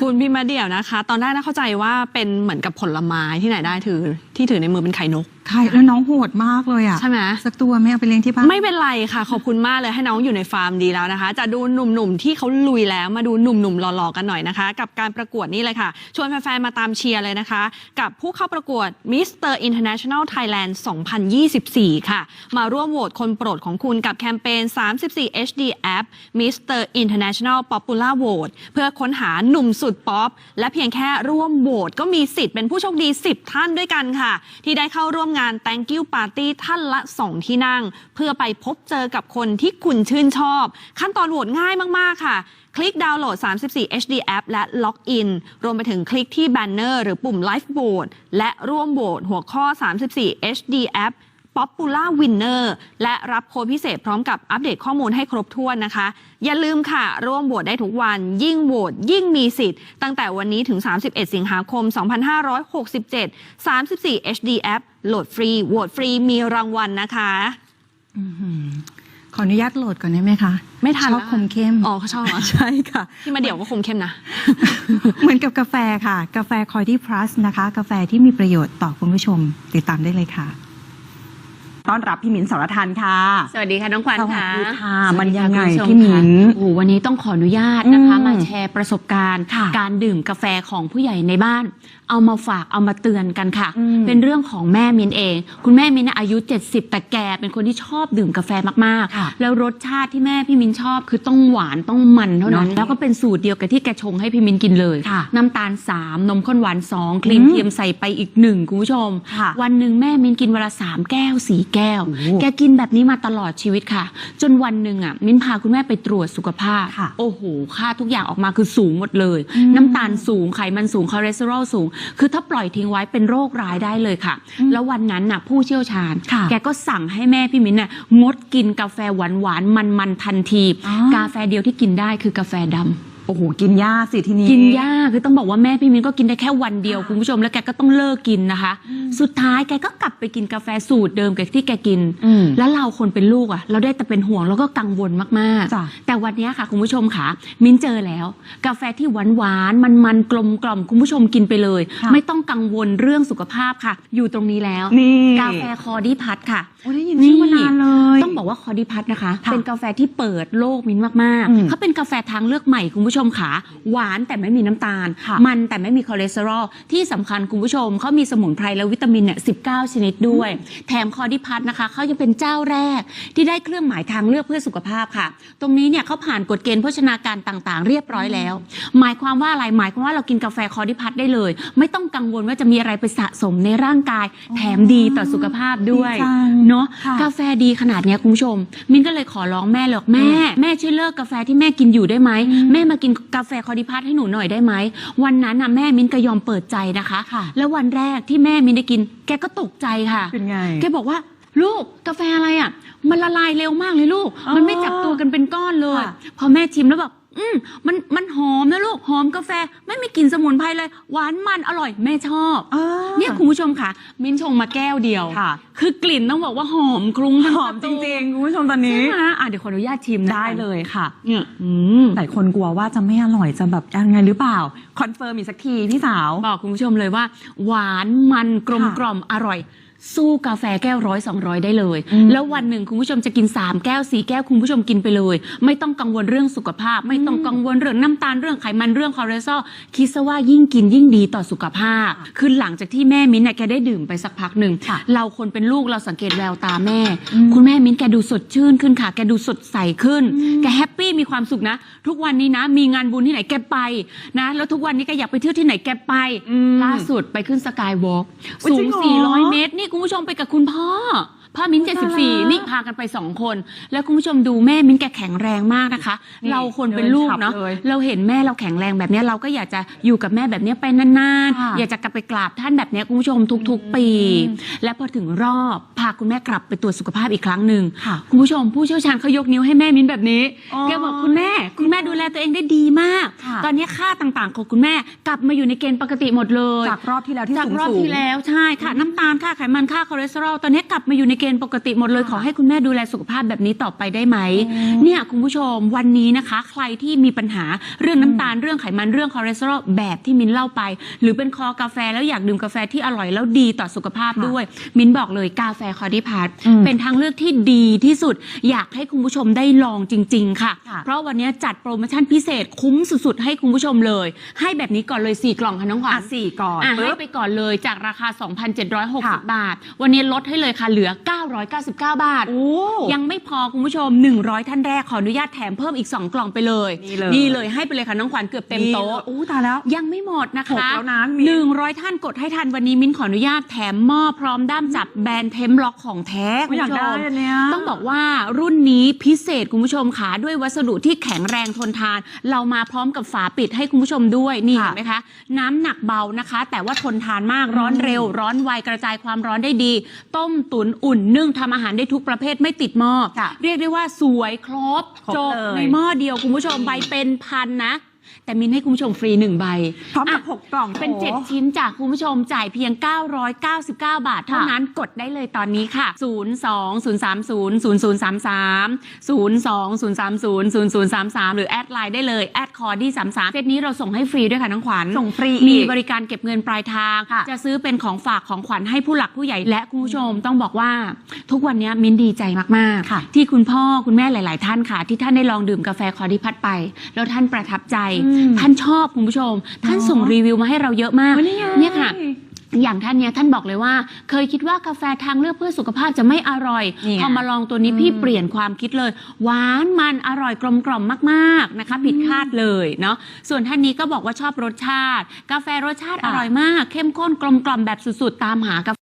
คุณพี่มาเดี่ยวนะคะ ตอนแรกน่าเข้าใจว่าเป็นเหมือนกับผลไม้ที่ไหนได้ถือที่ถือในมือเป็นไข่นก ใช่แล้วน้องโหดมากเลยอะใช่ไหม สักตัวไม่เอาไปเลี้ยงที่บ้าน ไม่เป็นไรค่ะ ขอบคุณมากเลยให้น้องอยู่ในฟาร์มดีแล้วนะคะ จะดูหนุ่มๆที่เขาลุยแล้วมาดูหนุ่มๆหล่อๆกันหน่อยนะคะ กับการประกวดนี่เลยค่ะ ชวนแฟนๆมาตามเชียร์เลยนะคะ กับผู้เข้าประกวด Mr. International Thailand 2024 ค่ะ มาร่วมโหวตคนโปรดของคุณกับแคมเปญ 34 HD App Mr. International Popular Vote เพื่อค้นหาหนุ่มสุดป๊อปและเพียงแค่ร่วมโหวตก็มีสิทธิ์เป็นผู้โชคดี 10 ท่านด้วยกันค่ะ ที่ได้เข้าร่วมงาน Thank you Party ท่านละ 2 ที่นั่ง เพื่อไปพบเจอกับคนที่คุณชื่นชอบ ขั้นตอนโหวตง่ายมากๆค่ะ คลิกดาวน์โหลด 34 HD App และล็อกอิน รวมไปถึงคลิกที่แบนเนอร์หรือปุ่ม Live Vote และร่วมโหวตหัวข้อ 34 HD App Popular Winner และรับโค้ดพิเศษพร้อมกับอัปเดตข้อมูลให้ครบถ้วนนะคะ อย่าลืมค่ะ ร่วมโหวตได้ทุกวัน ยิ่งโหวตยิ่งมีสิทธิ์ ตั้งแต่วันนี้ถึง 31 สิงหาคม 2567 34 HD App โหลดฟรีโหวตฟรีมีรางวัลนะคะอื้อหือขออนุญาตโหลดก่อนได้ไหมคะ ไม่ทันชอบแล้วคมเข้ม อ๋อเขาชอบเหรอใช่ค่ะที่มาเดี่ยวก็คมเข้มนะ เหมือนกับกาแฟค่ะ กาแฟคอยที่พลัสนะคะ กาแฟที่มีประโยชน์ต่อคุณผู้ชม ติดตามได้เลยค่ะ ต้อนรับพี่มิ้นท์สรทันค่ะ สวัสดีค่ะน้องขวัญสวัสค่ะดีค่ะสวัสดีมันยังไงคุณผู้ชพี่มิ้น ค่ะโอ้โหวันนี้ต้องขออนุญาตนะคะ อืมมาแชร์ประสบการณ์ ค่ะการดื่มกาแฟของผู้ใหญ่ในบ้าน เอามาฝากเอามาเตือนกันค่ะ อืมเป็นเรื่องของแม่มินเอง คุณแม่มินเนยอายุ 70 แต่แกเป็นคนที่ชอบดื่มกาแฟมากค่ะๆ แล้วรสชาติที่แม่พี่มินชอบคือต้องหวานต้องมันเท่านั้น เนอะแล้วก็เป็นสูตรเดียวกับที่แกชงให้พี่มินกินเลย ค่ะน้ำตาล 3 นมข้นหวาน 2 ครีมอืมเทียมใส่ไปอีกหนึ่งคุณผู้ชม ค่ะ วันหนึ่งแม่มินกินเวลาสามแก้วสี่แก้วโอ้โหแกกินแบบนี้มาตลอดชีวิตค่ะ จนวันหนึ่งอะมิ้นพาคุณแม่ไปตรวจสุขภาพค่ะโอ้โห ค่าทุกอย่างออกมาคือสูงหมดเลยอืมน้ำตาลสูงไขมันสูงคอเลสเตอรอลสูง คือถ้าปล่อยทิ้งไว้เป็นโรคร้ายได้เลยค่ะ แล้ววันนั้นน่ะผู้เชี่ยวชาญค่ะแกก็สั่งให้แม่พี่มิ้นน่ะงดกินกาแฟหวานหวานมันมันๆทันทีอ๋อกาแฟเดียวที่กินได้คือกาแฟดำโอ้โหกินยากสิทีนี้กินยากคือต้องบอกว่าแม่พี่มิ้นก็กินได้แค่วันเดียวคุณผู้ชมแล้วแกก็ต้องเลิกกินนะคะ สุดท้ายแกก็กลับไปกินกาแฟสูตรเดิมกับที่แกกินอืมแล้วเราคนเป็นลูกอะ เราได้แต่เป็นห่วงแล้วก็กังวลมากจ้ะๆแต่วันเนี้ยค่ะคุณผู้ชมค่ะ มิ้นเจอแล้ว กาแฟที่หวานหวานมันมันๆกลมกล่อมคุณผู้ชมกินไปเลยค่ะไม่ต้องกังวลเรื่องสุขภาพค่ะ อยู่ตรงนี้แล้วนี่กาแฟคอดีพัทค่ะโอ้ได้ยินชื่อมานานเลยต้องบอกว่าคอดิพัทนะคะค่ะเป็นกาแฟที่เปิดโลกมิ้นมากอืมๆเขาเป็นกาแฟทางเลือกใหม่คุณผู้ชมขาหวานแต่ไม่มีน้ำตาล ค่ะ มันแต่ไม่มีคอเลสเตอรอล ที่สำคัญคุณผู้ชมเขามีสมุนไพรและวิตามินเนี่ย19ชนิดด้วย แถมคอดิพัทนะคะเขายังเป็นเจ้าแรก ที่ได้เครื่องหมายทางเลือกเพื่อสุขภาพค่ะ ตรงนี้เนี่ยเขาผ่านกฎเกณฑ์โภชนาการต่างๆ เรียบร้อยแล้ว หมายความว่าอะไรหมายความว่าเรากินกาแฟคอดิพัทได้เลย ไม่ต้องกังวลว่าจะมีอะไรไปสะสมในร่างกาย แถมดีต่อสุขภาพด้วยดีจังเนาะค่ะ กาแฟดีขนาดเนี้ยคุณผู้ชม มินก็เลยขอร้องแม่เลยบอกแม่ แม่ช่วยเลิกกาแฟที่แม่กินอยู่ได้ไหมอืมแม่มากินกาแฟคอดิพัทให้หนูหน่อยได้ไหม วันนั้นน่ะแม่มินก็ยอมเปิดใจนะคะ ค่ะ แล้ววันแรกที่แม่มินได้กิน แกก็ตกใจค่ะ เป็นไง แกบอกว่าลูกกาแฟอะไรอะ มันละลายเร็วมากเลยลูกอ๋อมันไม่จับตัวกันเป็นก้อนเลย ค่ะ พอแม่ชิมแล้วแบบ อืมมันมันหอมนะลูกหอมกาแฟ ไม่มีกลิ่นสมุนไพรเลย หวานมันอร่อยแม่ชอบ อ่า เนี่ยคุณผู้ชมค่ะ มิ้นชงมาแก้วเดียวค่ะ คือกลิ่นต้องบอกว่าหอมคลุ้งทั้งหอมจริงๆคุณผู้ชมตอนๆนี้ใช่ไหมอะเดี๋ยวขออนุญาตชิมนะได้เลยค่ะ เนี่ยอืมหลายคนกลัวว่าจะไม่อร่อยจะแบบยังไงหรือเปล่า คอนเฟิร์มอีกสักทีพี่สาว บอกคุณผู้ชมเลยว่า หวานมันกลมค่ะกล่อมอร่อย สู้กาแฟแก้วร้อยสองร้อยได้เลย อืมแล้ววันหนึ่งคุณผู้ชมจะกิน 3 แก้ว 4 แก้วคุณผู้ชมกินไปเลย ไม่ต้องกังวลเรื่องสุขภาพ ไม่ต้องกังวลเรื่องน้ำตาลเรื่องไขมันเรื่องคอเลสเตอรอลคิดซะว่ายิ่งกินยิ่งดีต่อสุขภาพ คือหลังจากที่แม่มิ้นท์เนี่ยแกได้ดื่มไปสักพักหนึ่งค่ะเราคนเป็นลูกเราสังเกตแววตาแม่อืมคุณแม่มิ้นท์แกดูสดชื่นขึ้นค่ะ แกดูสดใสขึ้นอืมแกแฮปปี้มีความสุขนะ ทุกวันนี้นะ มีงานบุญที่ไหนแกไปนะ แล้วทุกวันนี้แกอยากไปเที่ยวที่ไหนแกไป อืมล่าสุดไปขึ้นสกายวอล์กอุ๊ยสูจริงง เหรอ 400 เมตรนี่คุณผู้ชมไปกับคุณพ่อ พ่อมิ้นอุ๊ยตายละ74นี่พากันไปสองคน แล้วคุณผู้ชมดูแม่มิ้นแกแข็งแรงมากนะคะ นี่เราคนเป็นลูกเนาะเดินขับเลยเราเห็นแม่เราแข็งแรงแบบเนี้ยเราก็อยากจะอยู่กับแม่แบบเนี้ยไปนานค่ะๆอยากจะกลับไปกราบท่านแบบเนี้ยคุณผู้ชมทุก ๆ ปีอืมและพอถึงรอบพาคุณแม่กลับไปตรวจสุขภาพอีกครั้งหนึ่งค่ะคุณผู้ชมผู้เชี่ยวชาญเขายกนิ้วให้แม่มิ้นแบบนี้อ๋อแกบอกคุณแม่ คุณแม่ดูแลตัวเองได้ดีมาก ค่ะ ตอนนี้ค่าต่างๆของคุณแม่กลับมาอยู่ในเกณฑ์ปกติหมดเลย จากรอบที่แล้วที่จากสูงรอบสูง ที่แล้วใช่ค่ะ น้ำตาลค่าไขมันค่าคอเลสเตอรอลตอนนี้กลับมาอยู่ในเกณฑ์ปกติหมดเลยขอให้คุณแม่ดูแลสุขภาพแบบนี้ต่อไปได้ไหมเนี่ยคุณผู้ชมวันนี้นะคะ ใครที่มีปัญหาเรื่องน้ำตาลเรื่องไขมันเรื่องคอเลสเตอรอลแบบที่มิ้นเล่าไป หรือเป็นคอกาแฟแล้วอยากดื่มกาแฟที่อร่อยแล้วดีต่อสุขภาพค่ะด้วย มิ้นบอกเลยกาแฟคอร์ดิพัทอืมเป็นทางเลือกที่ดีที่สุด อยากให้คุณผู้ชมได้ลองจริงๆค่ะค่ะ เพราะวันนี้จัดโปรโมชั่นพิเศษคุ้มสุดๆ ให้คุณผู้ชมเลย ให้แบบนี้ก่อนเลย 4 กล่องค่ะน้องขวัอะญสี่ก่อนอะให้ปึ๊บไปก่อนเลยจากราคาค่ะ2,760 บาท วันนี้ลดให้เลยค่ะเหลือ999 บาท โอ้ ยังไม่พอคุณผู้ชม 100 ท่านแรกขออนุญาตแถมเพิ่มอีก 2 กล่องไปเลยนี่เลยเลยให้ไปเลยค่ะน้องขวัญเกือบเต็มโต๊ะโอ้ตายแล้ว ยังไม่หมดนะหกคะแล้วนะมิ้นหนึ่งร้อยท่านกดให้ทันวันนี้มิ้นขออนุญาตแถมหม้อพร้อมด้ามจับแบรนด์เทมล็อกของแท้คุณอยากผู้ชได้มอันเนี้ยต้องบอกว่ารุ่นนี้พิเศษคุณผู้ชมค่ะด้วยวัสดุที่แข็งแรงทนทาน เรามาพร้อมกับฝาปิดให้คุณผู้ชมด้วยนี่ค่ะเห็นไหมคะ น้ำหนักเบานะคะ แต่ว่าทนทานมากร้อนเร็ว ร้อนไวกระจายความร้อนได้ดี ต้มตุ๋นอุ่นนึ่งทำอาหารได้ทุกประเภทไม่ติดหม้อ ค่ะเรียกได้ว่าสวยครบครบจบเลย ในหม้อเดียวคุณผู้ชมใบเป็นพันนะ แต่มินให้คุณผู้ชมฟรีหนึ่งใบพร้อมกับอะหกกล่องเป็น โอ้7 ชิ้นจากคุณผู้ชมจ่ายเพียง 999 บาท เท่าค่ะ นั้นกดได้เลยตอนนี้ค่ะ 0 2 0 3 0 0 0 3 3 0 2 0 3 0 0 0 3 3 หรือแอดไลน์ได้เลยแอดคอร์ดี้33เซตนี้เราส่งให้ฟรีด้วยค่ะน้องขวัญ ส่งฟรีมีอีก บริการเก็บเงินปลายทาง ค่ะ จะซื้อเป็นของฝากของขวัญให้ผู้หลักผู้ใหญ่และคุณผู้ชมต้องบอกว่าทุกวันนี้มิ้นดีใจมาก ค่ะ ๆ ที่คุณพ่อคุณแม่หลาย ๆ ท่านค่ะ ที่ท่านได้ลองดื่มกาแฟคอร์ดิพัทไป แล้วท่านประทับใจ อืมท่านชอบคุณผู้ชม ท่านส่งรีวิวมาให้เราเยอะมากโอ้นี่ไงเนี่ยค่ะอย่างท่านเนี้ยท่านบอกเลยว่า เคยคิดว่ากาแฟทางเลือกเพื่อสุขภาพจะไม่อร่อยนี่ไงพอมาลองตัวนี้พี่เปลี่ยนความคิดเลย หวานมันอร่อยกลมกล่อมมากๆนะคะผิดคาดเลยเนาะส่วนท่านนี้ก็บอกว่าชอบรสชาติ กาแฟรสชาติอร่อยมาก เข้มข้นกลมกล่อมแบบสุดๆ ตามหากา